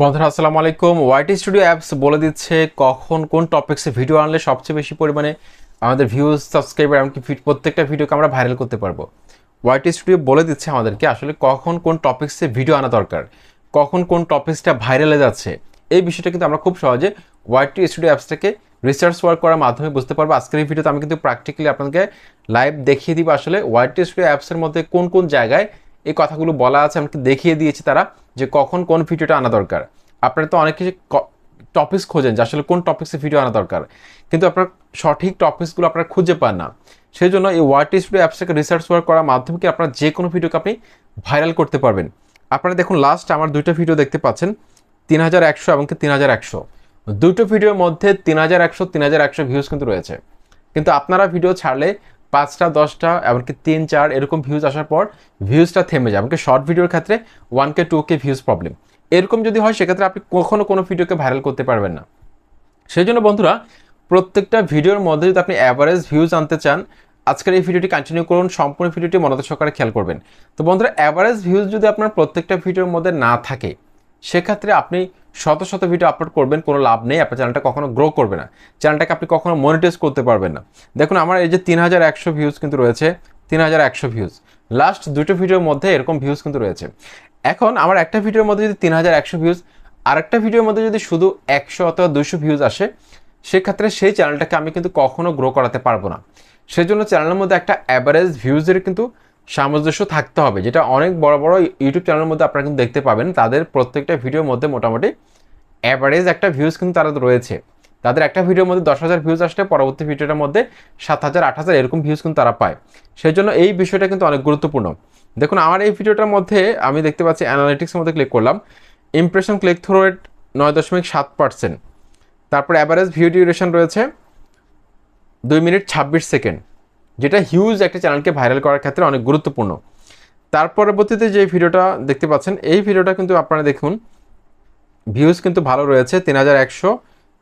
বন্ধুরা আসসালামু আলাইকুম ওয়াইটি স্টুডিও অ্যাপস বলে দিচ্ছে কখন কোন টপিক্সে ভিডিও আনলে সবচেয়ে বেশি পরিমাণে আমাদের ভিউজ সাবস্ক্রাইবার এমনকি প্রত্যেকটা ভিডিওকে আমরা ভাইরাল করতে পারব। ওয়াইটি স্টুডিও বলে দিচ্ছে আমাদেরকে আসলে কখন কোন টপিক্সে ভিডিও আনা দরকার, কখন কোন টপিক্সটা ভাইরালে যাচ্ছে। এই বিষয়টা কিন্তু আমরা খুব সহজে ওয়াইটি স্টুডিও অ্যাপসটাকে রিসার্চ ওয়ার্ক করার মাধ্যমে বুঝতে পারব। আজকের এই ভিডিওতে আমি কিন্তু প্র্যাকটিক্যালি আপনাকে লাইভ দেখিয়ে দিব আসলে ওয়াইটি স্টুডিও অ্যাপসের মধ্যে কোন কোন জায়গায় এই কথাগুলো বলা আছে, আমাকে দেখিয়ে দিয়েছি তারা। যে কখন কোন ভিডিওটা আনা দরকার। আপনারা তো অনেক কিছু টপিক্স খোঁজেন যে আসলে কোন টপিক্সে ভিডিও আনা দরকার। কিন্তু আপনার সঠিক টপিক্সগুলো আপনারা খুঁজে পান না। সেই জন্য এই ওয়ার্ড স্টুডিও অ্যাপসটাকে রিসার্চ ওয়ার্ক করার মাধ্যমে কি আপনারা যে কোনো ভিডিওকে আপনি ভাইরাল করতে পারবেন। আপনারা দেখুন লাস্ট আমার দুইটা ভিডিও দেখতে পাচ্ছেন, তিন হাজার একশো এবং তিন হাজার একশো। দুটো ভিডিওর মধ্যে তিন হাজার একশো, তিন হাজার একশো ভিউজ কিন্তু রয়েছে। কিন্তু আপনারা ভিডিও ছাড়লে পাঁচটা, দশটা, এমনকি তিন, চার এরকম ভিউজ আসার পর ভিউজটা থেমে যায়। এমনকি শর্ট ভিডিওর ক্ষেত্রে one K two K views problem এরকম যদি হয়, সেক্ষেত্রে আপনি কখনো কোনো ভিডিওকে ভাইরাল করতে পারবেন না। সেই জন্য বন্ধুরা, প্রত্যেকটা ভিডিওর মধ্যে যদি আপনি অ্যাভারেজ ভিউজ আনতে চান, আজকের এই ভিডিওটি কন্টিনিউ করুন, সম্পূর্ণ ভিডিওটি মনোযোগ সহকারে খেয়াল করবেন। তো বন্ধুরা অ্যাভারেজ ভিউজ যদি আপনার প্রত্যেকটা ভিডিওর মধ্যে না থাকে, সেক্ষেত্রে আপনি শত শত ভিডিও আপলোড করবেন, কোনো লাভ নেই, আপনার চ্যানেলটা কখনো গ্রো করবে না। চ্যানেলটাকে আপনি কখনো মনিটাইজ করতে পারবেন না। দেখুন, আমার এই যে তিন হাজার একশো ভিউজ কিন্তু রয়েছে, তিন হাজার একশো ভিউজ লাস্ট দুটো ভিডিওর মধ্যে এরকম ভিউজ কিন্তু রয়েছে। এখন আমার একটা ভিডিওর মধ্যে যদি তিন হাজার একশো ভিউজ আরেকটা ভিডিওর মধ্যে যদি শুধু একশো অথবা দুশো ভিউজ আসে, সেক্ষেত্রে সেই চ্যানেলটাকে আমি কিন্তু কখনো গ্রো করাতে পারব না। সেজন্য চ্যানেলের মধ্যে একটা অ্যাভারেজ ভিউজের কিন্তু সামঞ্জস্য থাকতে হবে, যেটা অনেক বড় বড় ইউটিউব চ্যানেলের মধ্যে আপনারা কিন্তু দেখতে পাবেন। তাদের প্রত্যেকটা ভিডিওর মধ্যে মোটামুটি অ্যাভারেজ একটা ভিউজ কিন্তু তারা রয়েছে। তাদের একটা ভিডিওর মধ্যে দশ হাজার ভিউজ আসলে পরবর্তী ভিডিওটার মধ্যে সাত হাজার, আট হাজার এরকম ভিউজ কিন্তু তারা পায়। সেই জন্য এই বিষয়টা কিন্তু অনেক গুরুত্বপূর্ণ। দেখুন, আমার এই ভিডিওটার মধ্যে আমি দেখতে পাচ্ছি অ্যানালিটিক্সের মধ্যে ক্লিক করলাম। ইমপ্রেশন ক্লিক থ্রো রেট নয় দশমিক সাত পার্সেন্ট তারপর অ্যাভারেজ ভিউ ডিউরেশন রয়েছে দুই মিনিট ছাব্বিশ সেকেন্ড যেটা হিউজ একটা চ্যানেলকে ভাইরাল করার ক্ষেত্রে অনেক গুরুত্বপূর্ণ। তার পরবর্তীতে যে ভিডিওটা দেখতে পাচ্ছেন, এই ভিডিওটা কিন্তু আপনারা দেখুন ভিউজ কিন্তু ভালো রয়েছে, তিন হাজার একশো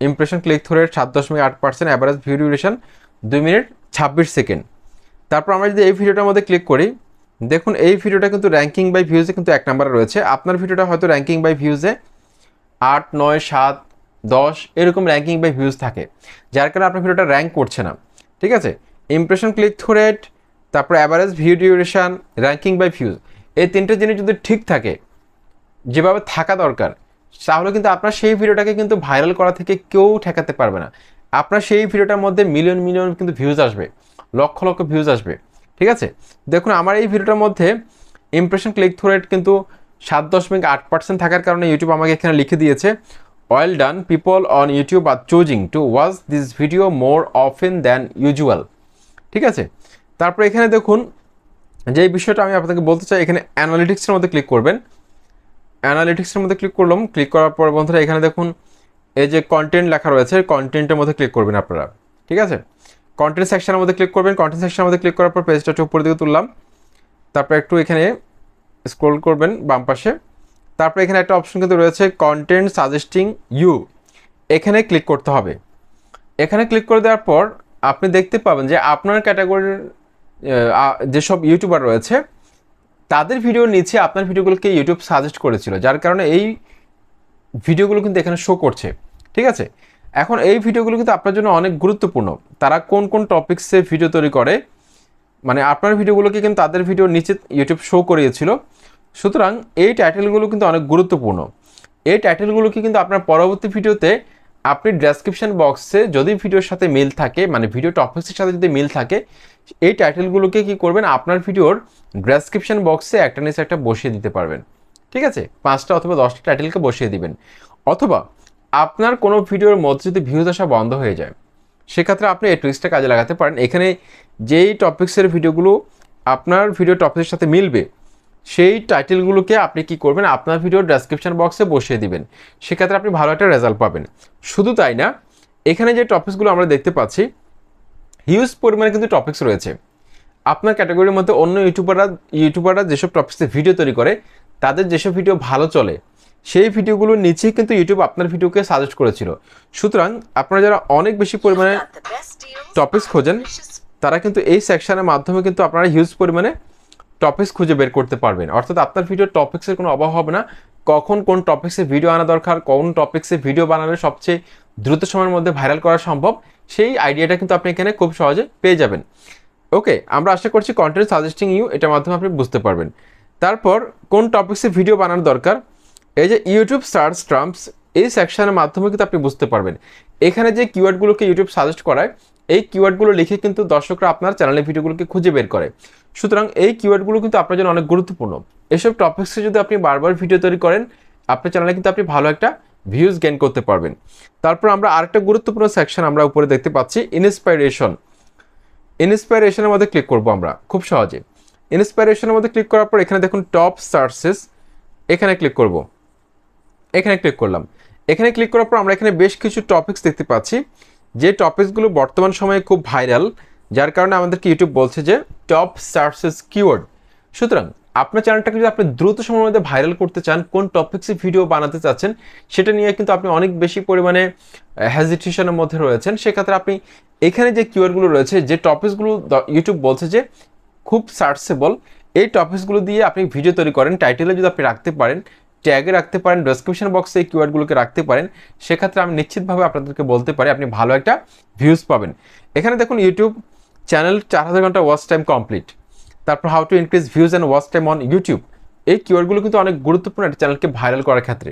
ইমপ্রেশন ক্লিক থ্রো সাত দশমিক আট পার্সেন্ট অ্যাভারেজ ভিউ ডিউরেশন দুই মিনিট ছাব্বিশ সেকেন্ড। তারপর আমরা যদি এই ভিডিওটার মধ্যে ক্লিক করি, দেখুন এই ভিডিওটা কিন্তু র্যাঙ্কিং বাই ভিউজে কিন্তু এক নম্বরে রয়েছে। আপনার ভিডিওটা হয়তো র্যাঙ্কিং বাই ভিউজে আট, নয়, সাত, দশ এরকম র্যাঙ্কিং বাই ভিউজ থাকে, যার কারণে আপনার ভিডিওটা র্যাঙ্ক করছে না। ঠিক আছে? ইমপ্রেশন ক্লিক থ্রু রেট তারপর average view duration ranking by views এই তিনটে জিনিস যদি ঠিক থাকে, যেভাবে থাকা দরকার, তাহলে কিন্তু আপনার সেই ভিডিওটাকে কিন্তু ভাইরাল করা থেকে কেউ ঠেকাতে পারবে না। আপনার সেই ভিডিওটার মধ্যে মিলিয়ন মিলিয়ন কিন্তু ভিউজ আসবে, লক্ষ লক্ষ ভিউজ আসবে, ঠিক আছে? দেখুন, আমার এই ভিডিওটার মধ্যে ইমপ্রেশন ক্লিক থ্রু রেট কিন্তু সাত দশমিক আট পার্সেন্ট থাকার কারণে ইউটিউব আমাকে এখানে লিখে দিয়েছে well done people on YouTube are choosing to watch this video more often than usual ঠিক আছে? তারপর এখানে দেখুন যে বিষয়টা আমি আপনাকে বলতে চাই, এখানে অ্যানালিটিক্সের মধ্যে ক্লিক করবেন। অ্যানালিটিক্সের মধ্যে ক্লিক করলাম ক্লিক করার পর বন্ধুরা, এখানে দেখুন, এই যে কন্টেন্ট লেখা রয়েছে কন্টেন্টের মধ্যে ক্লিক করবেন আপনারা। ঠিক আছে? কন্টেন্ট সেকশনের মধ্যে ক্লিক করবেন কন্টেন্ট সেকশনের মধ্যে ক্লিক করার পর পেজটা একটু উপরের দিকে তুললাম। তারপর একটু এখানে স্ক্রোল করবেন বাম পাশে। তারপর এখানে একটা অপশন কিন্তু রয়েছে কন্টেন্ট সাজেস্টিং ইউ এখানে ক্লিক করতে হবে। এখানে ক্লিক করে দেওয়ার পর আপনি দেখতে পাবেন যে আপনার ক্যাটাগরির যেসব ইউটিউবার রয়েছে, তাদের ভিডিওর নিচে আপনার ভিডিওগুলোকে ইউটিউব সাজেস্ট করেছিল, যার কারণে এই ভিডিওগুলো কিন্তু এখানে শো করছে, ঠিক আছে? এখন এই ভিডিওগুলো কিন্তু আপনার জন্য অনেক গুরুত্বপূর্ণ। তারা কোন কোন টপিক্সে ভিডিও তৈরি করে মানে আপনার ভিডিওগুলোকে কিন্তু তাদের ভিডিওর নিচে ইউটিউব শো করিয়েছিল। সুতরাং এই টাইটেলগুলো কিন্তু অনেক গুরুত্বপূর্ণ। এই টাইটেলগুলোকে কিন্তু আপনার পরবর্তী ভিডিওতে আপনি ডেসক্রিপশন বক্সে যদি ভিডিওর সাথে মিল থাকে মানে ভিডিও টপিক্সের সাথে যদি মিল থাকে, এই টাইটেলগুলোকে কি করবেন? আপনার ভিডিওর ডেসক্রিপশন বক্সে একটা নিচে একটা বসিয়ে দিতে পারবেন। ঠিক আছে? পাঁচটা অথবা দশটা টাইটেলকে বসিয়ে দিবেন। অথবা আপনার কোনো ভিডিওর মধ্যে যদি ভিউজ আসা বন্ধ হয়ে যায়, সেক্ষেত্রে আপনি এই ট্রিক্সটা কাজে লাগাতে পারেন। এখানে যেই টপিক্সের ভিডিওগুলো আপনার ভিডিও টপিক্সের সাথে মিলবে সেই টাইটেলগুলোকে আপনি কি করবেন আপনার ভিডিও ডেসক্রিপশন বক্সে বসিয়ে দিবেন। সেক্ষেত্রে আপনি ভালো একটা রেজাল্ট পাবেন। শুধু তাই না এখানে যে টপিক্সগুলো আমরা দেখতে পাচ্ছি হিউজ পরিমাণে কিন্তু টপিক্স রয়েছে। আপনার ক্যাটাগরির মধ্যে অন্য ইউটিউবাররা ইউটিউবাররা যেসব টপিক্সে ভিডিও তৈরি করে তাদের যেসব ভিডিও ভালো চলে সেই ভিডিওগুলোর নিচেই কিন্তু ইউটিউব আপনার ভিডিওকে সাজেস্ট করেছিল। সুতরাং আপনারা যারা অনেক বেশি পরিমাণে টপিক্স খোঁজেন তারা কিন্তু এই সেকশনের মাধ্যমে কিন্তু আপনারা হিউজ পরিমাণে টপিক্স খুঁজে বের করতে পারবেন। অর্থাৎ আপনার ভিডিও টপিক্সের কোনো অভাব হবে না। কখন কোন টপিক্সে ভিডিও আনা দরকার, কোন টপিক্সে ভিডিও বানালে সবচেয়ে দ্রুত সময়ের মধ্যে ভাইরাল করা সম্ভব, সেই আইডিয়াটা কিন্তু আপনি এখানে খুব সহজে পেয়ে যাবেন। ওকে আমরা আশা করছি কন্টেন্ট সাজেস্টিং ইউ এটার মাধ্যমে আপনি বুঝতে পারবেন। তারপর, কোন টপিক্সে ভিডিও বানানো দরকার? এই যে ইউটিউব সার্চ ট্রাম্পস এই সেকশনের মাধ্যমে কিন্তু আপনি বুঝতে পারবেন। এখানে যে কিওয়ার্ডগুলোকে ইউটিউব সাজেস্ট করায় এই কিওয়ার্ডগুলো লিখে কিন্তু দর্শকরা আপনার চ্যানেলের ভিডিওগুলোকে খুঁজে বের করে। সুতরাং এই কিওয়ার্ডগুলো কিন্তু আপনার জন্য অনেক গুরুত্বপূর্ণ। এসব টপিক্সে যদি আপনি বারবার ভিডিও তৈরি করেন, আপনার চ্যানেলে কিন্তু আপনি ভালো একটা ভিউজ গেইন করতে পারবেন। তারপর আমরা আরেকটা গুরুত্বপূর্ণ সেকশন আমরা উপরে দেখতে পাচ্ছি ইন্সপাইরেশন ইন্সপাইরেশনের মধ্যে ক্লিক করব আমরা, খুব সহজে। ইন্সপাইরেশনের মধ্যে ক্লিক করার পর এখানে দেখুন টপ সার্চেস এখানে ক্লিক করব। এখানে ক্লিক করলাম। এখানে ক্লিক করার পর আমরা এখানে বেশ কিছু টপিকস দেখতে পাচ্ছি। যে টপিকসগুলো বর্তমান সময়ে খুব ভাইরাল যার কারণে আমাদেরকে ইউটিউব বলছে যে টপ সার্চেস কিওয়ার্ড সুতরাং আপনার চ্যানেলটাকে যদি আপনি দ্রুত সময়ের মধ্যে ভাইরাল করতে চান, কোন টপিক্সে ভিডিও বানাতে চাচ্ছেন, সেটা নিয়ে কিন্তু আপনি অনেক বেশি পরিমাণে হ্যাজিটেশনের মধ্যে রয়েছেন। সেক্ষেত্রে আপনি এখানে যে কিওয়ার্ডগুলো রয়েছে, যে টপিকসগুলো ইউটিউব বলছে যে খুব সার্চেবল এই টপিকসগুলো দিয়ে আপনি ভিডিও তৈরি করেন। টাইটেলে যদি আপনি রাখতে পারেন ট্যাগে রাখতে পারেন ডেসক্রিপশন বক্সে এই কিওয়ার্ডগুলোকে রাখতে পারেন, সেক্ষেত্রে আমি নিশ্চিতভাবে আপনাদেরকে বলতে পারি আপনি ভালো একটা ভিউজ পাবেন। এখানে দেখুন ইউটিউব চ্যানেল চার হাজার ঘণ্টা ওয়াচ টাইম কমপ্লিট তারপর how to increase views and watch time on YouTube এই কিওয়ার্ডগুলো কিন্তু অনেক গুরুত্বপূর্ণ একটা চ্যানেলকে ভাইরাল করার ক্ষেত্রে।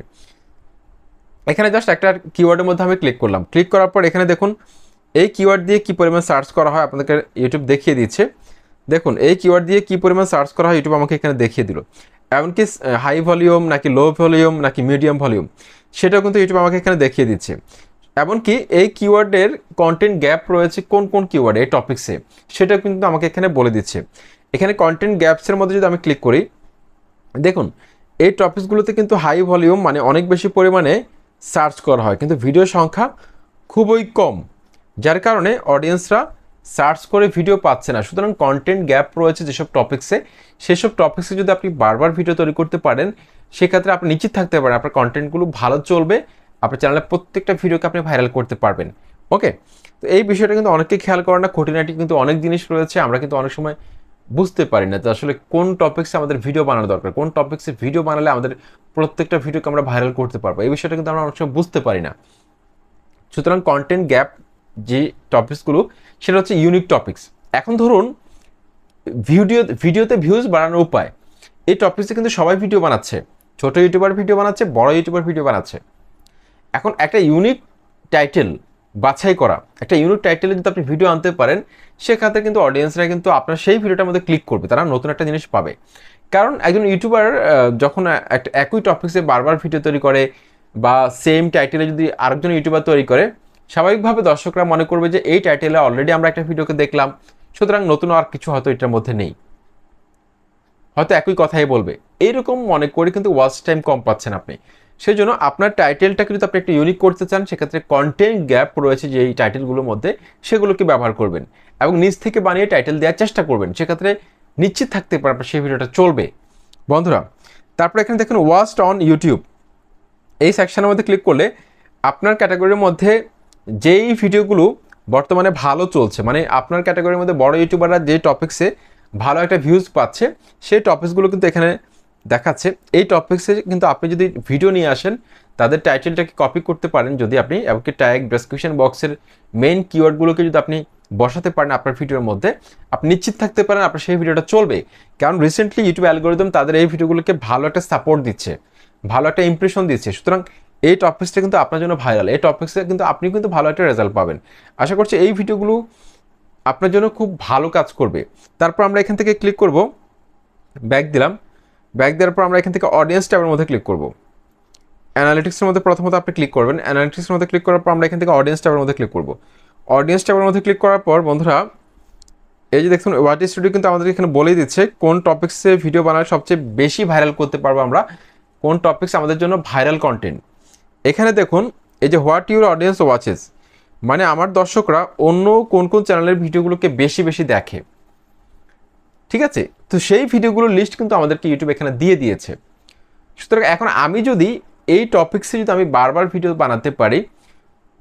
এখানে জাস্ট একটা কিওয়ার্ডের মধ্যে আমি ক্লিক করলাম। ক্লিক করার পর এখানে দেখুন, এই কিওয়ার্ড দিয়ে কী পরিমাণ সার্চ করা হয় আপনাদেরকে ইউটিউব দেখিয়ে দিচ্ছে। দেখুন, এই কিওয়ার্ড দিয়ে কী পরিমাণ সার্চ করা হয় ইউটিউব আমাকে এখানে দেখিয়ে দিল। এমনকি হাই ভলিউম নাকি লো ভলিউম নাকি মিডিয়াম ভলিউম সেটাও কিন্তু ইউটিউব আমাকে এখানে দেখিয়ে দিচ্ছে। এমনকি এই কিওয়ার্ডের কন্টেন্ট গ্যাপ রয়েছে কোন কোন কিওয়ার্ডে এই টপিক্সে সেটা কিন্তু আমাকে এখানে বলে দিচ্ছে। এখানে কন্টেন্ট গ্যাপসের মধ্যে যদি আমি ক্লিক করি, দেখুন, এই টপিকসগুলোতে কিন্তু হাই ভলিউম মানে অনেক বেশি পরিমাণে সার্চ করা হয়, কিন্তু ভিডিও সংখ্যা খুবই কম, যার কারণে অডিয়েন্সরা সার্চ করে ভিডিও পাচ্ছে না। সুতরাং কন্টেন্ট গ্যাপ রয়েছে যেসব টপিক্সে সেসব টপিক্সে যদি আপনি বারবার ভিডিও তৈরি করতে পারেন, সেক্ষেত্রে আপনি নিশ্চিত থাকতে পারেন আপনার কন্টেন্টগুলো ভালো চলবে, আপনার চ্যানেলে প্রত্যেকটা ভিডিওকে আপনি ভাইরাল করতে পারবেন। ওকে তো এই বিষয়টা কিন্তু অনেকে খেয়াল করে না, খুঁটিনাটি কিন্তু অনেক জিনিস রয়েছে, আমরা কিন্তু অনেক সময় বুঝতে পারি না যে আসলে কোন টপিক্সে আমাদের ভিডিও বানানো দরকার, কোন টপিক্সে ভিডিও বানালে আমাদের প্রত্যেকটা ভিডিওকে আমরা ভাইরাল করতে পারব। এই বিষয়টা কিন্তু আমরা অনেক সময় বুঝতে পারি না। সুতরাং কন্টেন্ট গ্যাপ যে টপিক্সগুলো সেটা হচ্ছে ইউনিক টপিক্স এখন ধরুন ভিডিও ভিডিওতে ভিউজ বাড়ানোর উপায়। এই টপিক্সে কিন্তু সবাই ভিডিও বানাচ্ছে। ছোট ইউটিউবার ভিডিও বানাচ্ছে, বড় ইউটিউবার ভিডিও বানাচ্ছে। এখন একটা ইউনিক টাইটেল বাছাই করা, একটা ইউনিক টাইটেলে যদি আপনি ভিডিও আনতে পারেন সেক্ষেত্রে কিন্তু অডিয়েন্সরা কিন্তু আপনার সেই ভিডিওটার মধ্যে ক্লিক করবে, তারা নতুন একটা জিনিস পাবে। কারণ একজন ইউটিউবার যখন একটা একই টপিক্সে বারবার ভিডিও তৈরি করে, বা সেম টাইটেলে যদি আরেকজন ইউটিউবার তৈরি করে স্বাভাবিকভাবে দর্শকরা মনে করবে যে এই টাইটেলে অলরেডি আমরা একটা ভিডিওকে দেখলাম, সুতরাং নতুন আর কিছু হয়তো এটার মধ্যে নেই। হয়তো একই কথাই বলবে। এইরকম মনে করে কিন্তু ওয়াচ টাইম কম পাচ্ছেন আপনি। সেই জন্য আপনার টাইটেলটাকে যদি আপনি একটা ইউনিক করতে চান, সেক্ষেত্রে কন্টেন্ট গ্যাপ রয়েছে যে এই টাইটেলগুলোর মধ্যে, সেগুলোকে ব্যবহার করবেন এবং নিজ থেকে বানিয়ে টাইটেল দেওয়ার চেষ্টা করবেন। সেক্ষেত্রে নিশ্চিত থাকতে আপনার সেই ভিডিওটা চলবে। বন্ধুরা, তারপরে এখানে দেখুন ওয়াস্ট অন ইউটিউব এই সেকশনের মধ্যে ক্লিক করলে আপনার ক্যাটাগরির মধ্যে যেই ভিডিওগুলো বর্তমানে ভালো চলছে মানে আপনার ক্যাটাগরির মধ্যে বড় ইউটিউবাররা যে টপিক্সে ভালো একটা ভিউজ পাচ্ছে, সেই টপিক্সগুলো কিন্তু এখানে দেখাচ্ছে। এই টপিক্সে কিন্তু আপনি যদি ভিডিও নিয়ে আসেন, তাদের টাইটেলটাকে কপি করতে পারেন যদি আপনি এমনকি ট্যাগ ডেসক্রিপশন বক্সের মেইন কিওয়ার্ডগুলোকে যদি আপনি বসাতে পারেন আপনার ভিডিওর মধ্যে, আপনি নিশ্চিত থাকতে পারেন আপনার সেই ভিডিওটা চলবে। কারণ রিসেন্টলি ইউটিউব অ্যালগোরিদম তাদের এই ভিডিওগুলোকে ভালো একটা সাপোর্ট দিচ্ছে, ভালো একটা ইমপ্রেশন দিচ্ছে। সুতরাং এই টপিক্সটা কিন্তু আপনার জন্য ভাইরাল এই টপিক্সে কিন্তু আপনি কিন্তু ভালো একটা রেজাল্ট পাবেন। আশা করছি এই ভিডিওগুলো আপনার জন্য খুব ভালো কাজ করবে। তারপর আমরা এখান থেকে ক্লিক করব ব্যাক দিলাম। ব্যাক দেওয়ার পর আমরা এখান থেকে অডিয়েন্স ট্যাবের মধ্যে ক্লিক করব। অ্যানালিটিক্সের মধ্যে প্রথমত আপনি ক্লিক করবেন। অ্যানালিটিক্সের মধ্যে ক্লিক করার পর আমরা এখান থেকে অডিয়েন্স ট্যাবের মধ্যে ক্লিক করব। অডিয়েন্স ট্যাবের মধ্যে ক্লিক করার পর, বন্ধুরা, এই যে দেখুন ওয়াটি স্টুডিও কিন্তু আমাদের এখানে বলেই দিচ্ছে, কোন টপিক্সে ভিডিও বানালে সবচেয়ে বেশি ভাইরাল করতে পারব আমরা, কোন টপিক্স আমাদের জন্য ভাইরাল কন্টেন্ট এখানে দেখুন, এই যে হোয়াট ইউর অডিয়েন্স ওয়াচেস মানে আমার দর্শকরা অন্য কোন কোন চ্যানেলের ভিডিওগুলোকে বেশি বেশি দেখে। ঠিক আছে? তো সেই ভিডিওগুলোর লিস্ট কিন্তু আমাদেরকে ইউটিউব এখানে দিয়ে দিয়েছে। সুতরাং এখন আমি যদি এই টপিক্সে যদি আমি বারবার ভিডিও বানাতে পারি,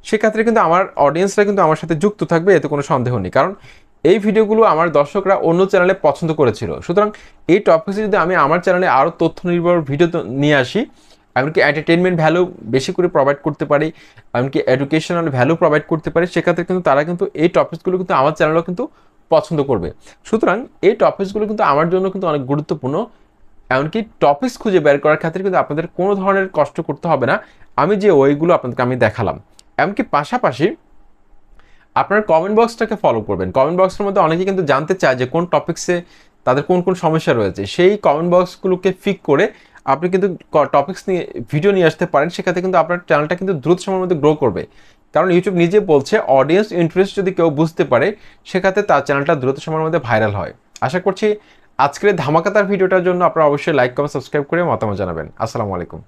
সেক্ষেত্রে কিন্তু আমার অডিয়েন্সরা কিন্তু আমার সাথে যুক্ত থাকবে, এতে কোনো সন্দেহ নেই। কারণ এই ভিডিওগুলো আমার দর্শকরা অন্য চ্যানেলে পছন্দ করেছিল। সুতরাং এই টপিক্সে যদি আমি আমার চ্যানেলে আরও তথ্য নির্ভর ভিডিও নিয়ে আসি এমনকি এন্টারটেনমেন্ট ভ্যালু বেশি করে প্রোভাইড করতে পারি, এমনকি এডুকেশনাল ভ্যালু প্রোভাইড করতে পারি, সেক্ষেত্রে কিন্তু তারা কিন্তু এই টপিকসগুলো কিন্তু আমার চ্যানেলও কিন্তু পছন্দ করবে। সুতরাং এই টপিকসগুলো কিন্তু আমার জন্য কিন্তু অনেক গুরুত্বপূর্ণ। এমনকি টপিকস খুঁজে বের করার ক্ষেত্রে কিন্তু আপনাদের কোনো ধরনের কষ্ট করতে হবে না। আমি যে ওইগুলো আপনাদেরকে আমি দেখালাম। এমনকি পাশাপাশি আপনার কমেন্ট বক্সটাকে ফলো করবেন। কমেন্ট বক্সের মধ্যে অনেকে কিন্তু জানতে চায় যে কোন টপিক্সে তাদের কোন কোন সমস্যা রয়েছে। সেই কমেন্ট বক্সগুলোকে ফিক করে আপনি কিন্তু টপিক্স নিয়ে ভিডিও নিয়ে আসতে পারেন, সেক্ষেত্রে কিন্তু আপনার চ্যানেলটা কিন্তু দ্রুত সময়ের মধ্যে গ্রো করবে। কারণ ইউটিউব নিজে বলছে অডিয়েন্স ইন্টারেস্ট যদি কেউ বুঝতে পারে, সেক্ষেত্রে তার চ্যানেলটা দ্রুত সময়ের মধ্যে ভাইরাল হয়। আশা করছি আজকের ধামাকাতার ভিডিওটার জন্য আপনারা অবশ্যই লাইক কমেন্ট সাবস্ক্রাইব করে মতামত জানাবেন। আসসালামু আলাইকুম।